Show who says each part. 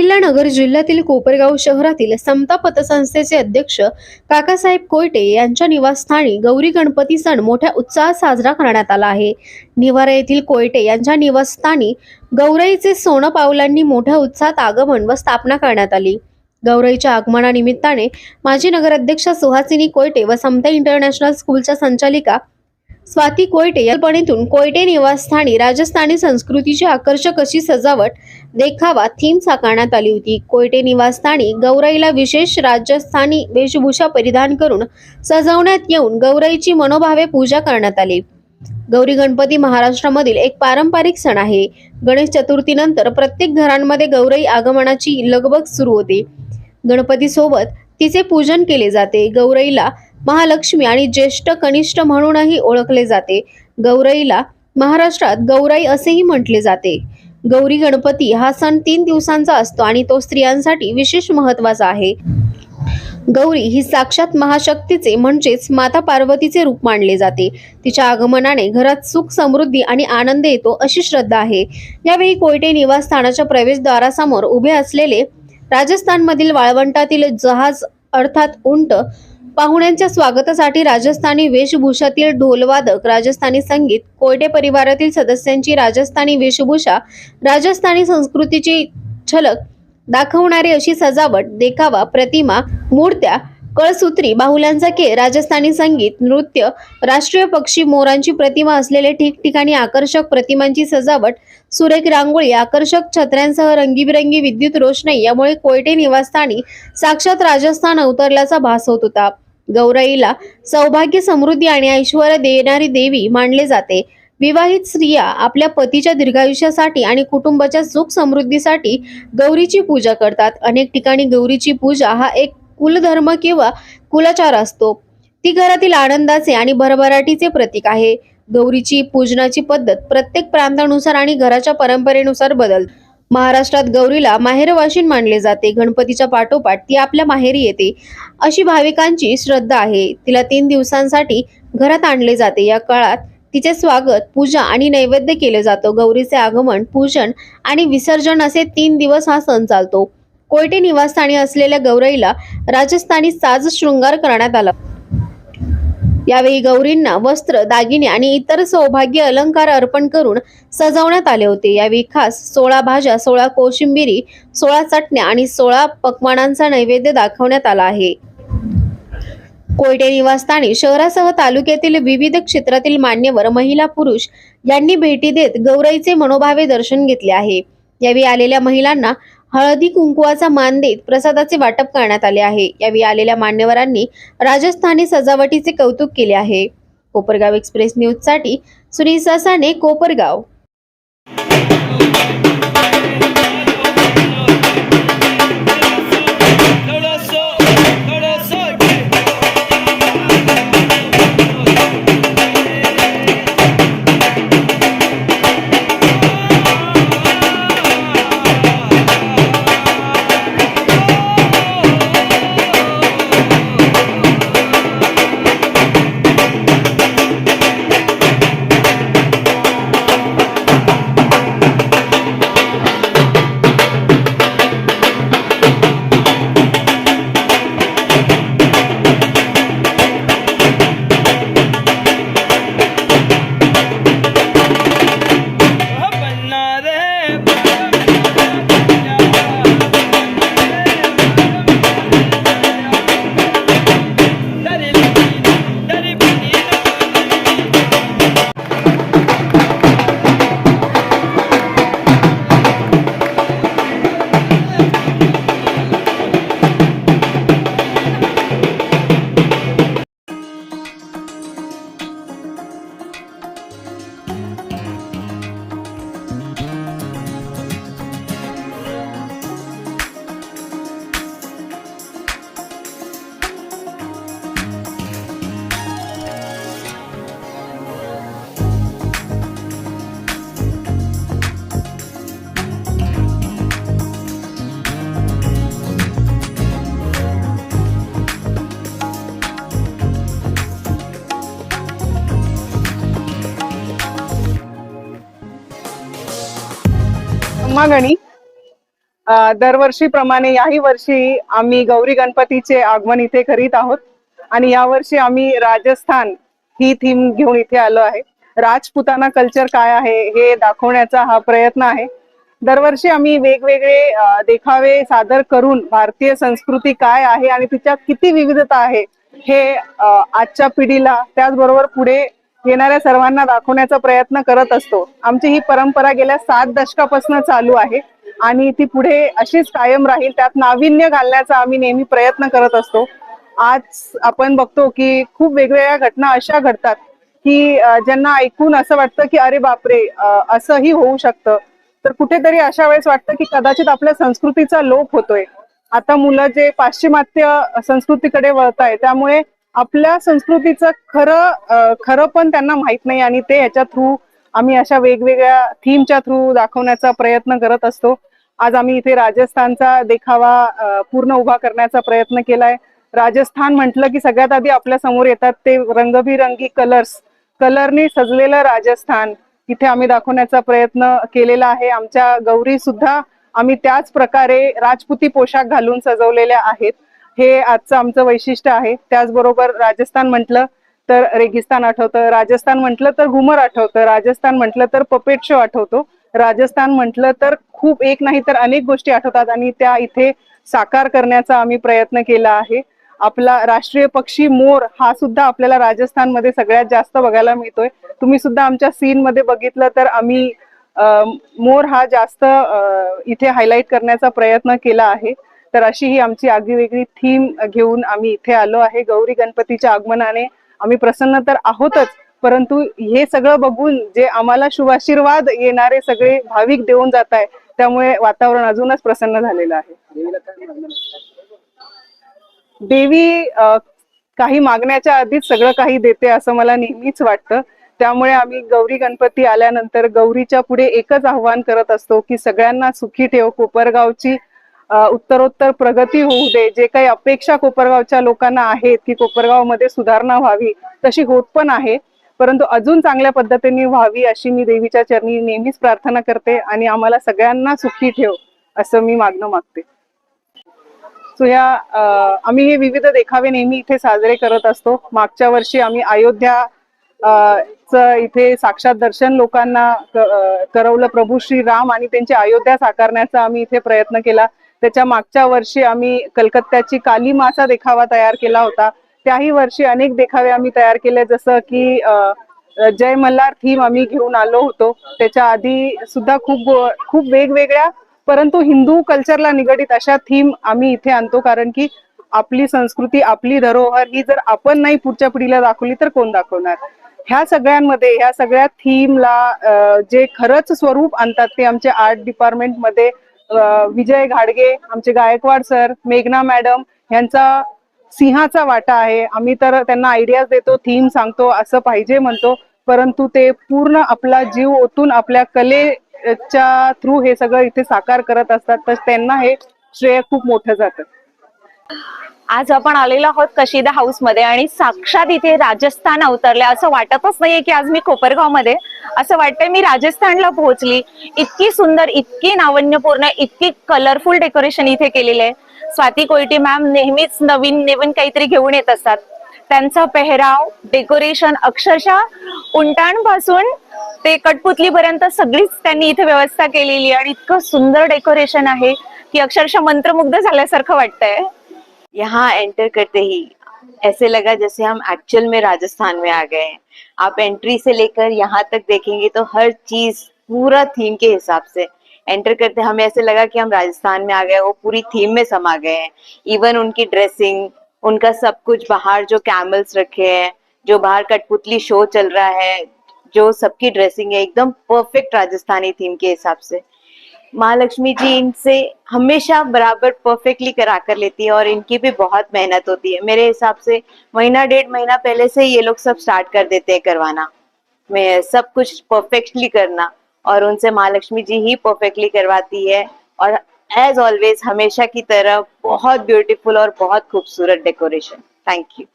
Speaker 1: अहिल्यानगर जिल्ह्यातील कोपरगाव शहरातील समता पतसंस्थेचे अध्यक्ष काकासाहेब कोयटे यांच्या निवासस्थानी गौरी गणपती सण मोठ्या उत्साहात साजरा करण्यात आला आहे. निवारा येथील कोयटे यांच्या निवासस्थानी गौराईचे सोनं पावलांनी मोठ्या उत्साहात आगमन व स्थापना करण्यात आली. गौराईच्या आगमनानिमित्ताने माजी नगराध्यक्षा सुहासिनी कोयटे व समता इंटरनॅशनल स्कूलच्या संचालिका स्वाती कोयटे या कल्पनेतून कोयटे निवासस्थानी राजस्थानी संस्कृतीची आकर्षक अशी सजावट देखावा थीम साकारण्यात आली होती. कोयटे निवासस्थानी गौराईला विशेष राजस्थानी वेशभूषा परिधान करून सजवण्यात येऊन गौराईची मनोभावे पूजा करण्यात आली. गौरी गणपती महाराष्ट्रामधील एक पारंपरिक सण आहे. गणेश चतुर्थीनंतर प्रत्येक घरांमध्ये गौराई आगमनाची लगबग सुरू होते. गणपती सोबत तिचे पूजन केले जाते. गौराईला महालक्ष्मी आणि ज्येष्ठ कनिष्ठ म्हणूनही ओळखले जाते. गौराईला महाराष्ट्रात गौराई असेही म्हटले जाते. गौरी गणपती हा सण तीन दिवसांचा असतो आणि तो स्त्रियांसाठी विशेष महत्त्वाचा आहे. गौरी ही साक्षात महाशक्तीचे म्हणजेच माता पार्वतीचे रूप मानले जाते. तिच्या आगमनाने घरात सुख समृद्धी आणि आनंद येतो अशी श्रद्धा आहे. यावेळी कोयटे निवासस्थानाच्या प्रवेशद्वारासमोर उभे असलेले राजस्थानमधील वाळवंटातील जहाज अर्थात उंट पाहुण्यांच्या स्वागतासाठी राजस्थानी वेशभूषातील ढोलवादक राजस्थानी संगीत कोयटे परिवारातील सदस्यांची राजस्थानी वेशभूषा राजस्थानी संस्कृतीची झलक दाखवणारी अशी सजावट देखावा प्रतिमा मूर्त्या कळसूत्री बाहुल्यांचा खेळ राजस्थानी संगीत नृत्य राष्ट्रीय पक्षी मोरांची प्रतिमा असलेले ठिकठिकाणी आकर्षक प्रतिमांची सजावट सुरेख रांगोळी आकर्षक छत्र्यांसह रंगीबिरंगी विद्युत रोषणाई यामुळे कोयटे निवासस्थानी साक्षात राजस्थान अवतरल्याचा भास होत होता. गौराईला सौभाग्य समृद्धी आणि ऐश्वर देणारी देवी मानले जाते. विवाहित स्त्रिया आपल्या पतीच्या दीर्घायुष्यासाठी आणि कुटुंबाच्या सुख समृद्धीसाठी गौरीची पूजा करतात. अनेक ठिकाणी गौरीची पूजा हा एक कुलधर्म किंवा कुलाचार असतो. ती घरातील आनंदाचे आणि भरभराटीचे प्रतीक आहे. गौरीची पूजनाची पद्धत प्रत्येक प्रांतानुसार आणि घराच्या परंपरेनुसार बदल. महाराष्ट्रात गौरीला माहेरवाशीन मानले जाते. गणपतीच्या पाठोपाठ ती आपल्या माहेरी येते. अशी भाविकांची श्रद्धा आहे. तिला तीन दिवसांसाठी घरात आणले जाते. या काळात तिचे स्वागत पूजा आणि नैवेद्य केले जातं. गौरीचे आगमन पूजन आणि विसर्जन असे तीन दिवस हा सण चालतो. कोयटे निवासस्थानी असलेल्या गौराईला राजस्थानी साज शृंगार करण्यात आला. यावेळी गौरींना वस्त्र दागिने आणि इतर सौभाग्य अलंकार अर्पण करून सजवण्यात आले होते. यावेळी खास सोळा भाज्या सोळा कोशिंबिरी सोळा चटण्या आणि सोळा पक्वानांचा नैवेद्य दाखवण्यात आला आहे. कोयटे निवासस्थानी शहरासह तालुक्यातील विविध क्षेत्रातील मान्यवर महिला पुरुष यांनी भेटी देत गौराईचे मनोभावे दर्शन घेतले आहे. यावेळी आलेल्या महिलांना हळदी कुंकुवाचा मान देत प्रसादाचे वाटप करण्यात आले आहे. यावेळी आलेल्या मान्यवरांनी राजस्थानी सजावटीचे कौतुक केले आहे. कोपरगाव एक्सप्रेस न्यूजसाठी सुनील ससाने कोपरगाव.
Speaker 2: मागणी दरवर्षीप्रमाणे याही वर्षी आम्ही गौरी गणपतीचे आगमन इथे करीत आहोत. आणि यावर्षी आम्ही राजस्थान ही थीम घेऊन इथे आलो आहे. राजपुताना कल्चर काय आहे हे दाखवण्याचा हा प्रयत्न आहे. दरवर्षी आम्ही वेगवेगळे देखावे सादर करून भारतीय संस्कृती काय आहे आणि तिच्यात किती विविधता आहे हे आजच्या पिढीला त्याचबरोबर पुढे येणाऱ्या सर्वांना दाखवण्याचा प्रयत्न करत असतो. आमची ही परंपरा गेल्या सात दशकापासून चालू आहे आणि ती पुढे अशीच कायम राहील त्यात नाविन्य घालण्याचा आम्ही नेहमी प्रयत्न करत असतो. आज आपण बघतो की खूप वेगवेगळ्या घटना अशा घडतात की ज्यांना ऐकून असं वाटतं की अरे बापरे असंही होऊ शकतं. तर कुठेतरी अशा वेळेस वाटतं की कदाचित आपल्या संस्कृतीचा लोप होतोय. आता मुलं जे पाश्चिमात्य संस्कृतीकडे वळत आहे त्यामुळे आपल्या संस्कृतीचं खरं खरं पण त्यांना माहीत नाही आणि ते याच्या थ्रू आम्ही अशा वेगवेगळ्या थीमच्या थ्रू दाखवण्याचा प्रयत्न करत असतो. आज आम्ही इथे राजस्थानचा देखावा पूर्ण उभा करण्याचा प्रयत्न केलाय. राजस्थान म्हटलं की सगळ्यात आधी आपल्यासमोर येतात ते रंगबिरंगी कलर्स कलरने सजलेलं राजस्थान. इथे आम्ही दाखवण्याचा प्रयत्न केलेला आहे. आमच्या गौरी सुद्धा आम्ही त्याच प्रकारे राजपुती पोशाख घालून सजवलेल्या आहेत. हे आजचं आमचं वैशिष्ट्य आहे. त्याचबरोबर राजस्थान म्हटलं तर रेगिस्तान आठवतं. राजस्थान म्हटलं तर घुमर आठवतं. राजस्थान म्हटलं तर पपेट शो आठवतो. राजस्थान म्हटलं तर खूप एक नाही तर अनेक गोष्टी आठवतात आणि त्या इथे साकार करण्याचा आम्ही प्रयत्न केला आहे. आपला राष्ट्रीय पक्षी मोर हा सुद्धा आपल्याला राजस्थानमध्ये सगळ्यात जास्त बघायला मिळतोय. तुम्ही सुद्धा आमच्या सीन मध्ये बघितलं तर आम्ही मोर हा जास्त इथे हायलाईट करण्याचा प्रयत्न केला आहे. तर अशी ही आमची आगळीवेगळी थीम घेऊन आम्ही इथे आलो आहे. गौरी गणपतीच्या आगमनाने आम्ही प्रसन्न तर आहोतच परंतु हे सगळं बघून जे आम्हाला शुभाशीर्वाद येणारे सगळे भाविक देऊन जात आहे त्यामुळे वातावरण अजूनच प्रसन्न झालेलं आहे. देवी काही मागण्याच्या आधीच सगळं काही देते असं मला नेहमीच वाटतं. त्यामुळे आम्ही गौरी गणपती आल्यानंतर गौरीच्या पुढे एकच आव्हान करत असतो की सगळ्यांना सुखी ठेव कोपरगावची उत्तरोत्तर प्रगती होऊ दे जे काही अपेक्षा कोपरगावच्या लोकांना आहेत की कोपरगावमध्ये सुधारणा व्हावी तशी होत पण आहे. परंतु अजून चांगल्या पद्धतीने व्हावी अशी मी देवीच्या चरणी नेहमीच प्रार्थना करते आणि आम्हाला सगळ्यांना सुखी ठेव असं मी मागणं मागते. सो या आम्ही हे विविध देखावे नेहमी इथे साजरे करत असतो. मागच्या वर्षी आम्ही अयोध्या च इथे साक्षात दर्शन लोकांना करवलं प्रभू श्री राम आणि त्यांची अयोध्या साकारण्याचा आम्ही इथे प्रयत्न केला. त्याच्या मागच्या वर्षी आम्ही कलकत्त्याची काली मासा देखावा तयार केला होता. त्याही वर्षी अनेक देखावे आम्ही तयार केले जसं की जय मल्हार थीम आम्ही घेऊन आलो होतो. त्याच्या आधी सुद्धा खूप खूप वेगवेगळ्या परंतु हिंदू कल्चरला निगडित अशा थीम आम्ही इथे आणतो. कारण की आपली संस्कृती आपली धरोहर ही जर आपण नाही पुढच्या पिढीला दाखवली तर कोण दाखवणार? ह्या सगळ्यांमध्ये ह्या सगळ्या थीमला जे खरंच स्वरूप आणतात ते आमच्या आर्ट डिपार्टमेंटमध्ये मध्ये विजय घाडगे आमचे गायकवाड सर मेघना मॅडम यांचा सिंहाचा वाटा आहे. आम्ही तर त्यांना आयडियाज देतो थीम सांगतो असं पाहिजे म्हणतो. परंतु ते पूर्ण आपला जीव ओतून आपल्या कलेच्या थ्रू हे सगळं इथे साकार करत असतात. तर त्यांना हे श्रेय खूप मोठं जातं.
Speaker 3: आज आपण आलेलो आहोत कशिदा हाऊसमध्ये आणि साक्षात इथे राजस्थान अवतरले. असं वाटतच नाहीये की आज मी कोपरगावमध्ये असं वाटतंय मी राजस्थानला पोहोचली. इतकी सुंदर इतकी नावन्यपूर्ण इतकी कलरफुल डेकोरेशन इथे केलेले आहे. स्वाती कोयटी मॅम नेहमीच नवीन नवीन काहीतरी घेऊन येत असतात. त्यांचा पेहराव डेकोरेशन अक्षरशः उंटाणपासून ते कटपुतली पर्यंत सगळीच त्यांनी इथे व्यवस्था केलेली आहे. आणि इतकं सुंदर डेकोरेशन आहे की अक्षरशः मंत्रमुग्ध झाल्यासारखं वाटतंय.
Speaker 4: यहाँ एंटर करते ही ऐसे लगा जैसे हम एक्चुअल में राजस्थान में आ गए हैं। आप एंट्री से लेकर यहाँ तक देखेंगे तो हर चीज़ पूरा थीम के हिसाब से एंटर करते हमें ऐसे लगा कि हम राजस्थान में आ गए वो पूरी थीम में समा गए हैं। इवन उनकी ड्रेसिंग उनका सब कुछ, बाहर जो कैमल्स रखे हैं, जो बाहर कठपुतली शो चल रहा है, जो सबकी ड्रेसिंग है, एकदम परफेक्ट राजस्थानी थीम के हिसाब से। महालक्ष्मी जी इनसे हमेशा बराबर परफेक्टली करा कर लेती है और इनकी भी बहुत मेहनत होती है। मेरे हिसाब से महीना, डेढ़ महीना पहले से ये लोग सब स्टार्ट कर देते हैं करवाना। मैं सब कुछ परफेक्टली करना और उनसे महालक्ष्मी जी ही परफेक्टली करवाती है और एज ऑलवेज हमेशा की तरह बहुत ब्यूटीफुल और बहुत खूबसूरत डेकोरेशन थैंक यू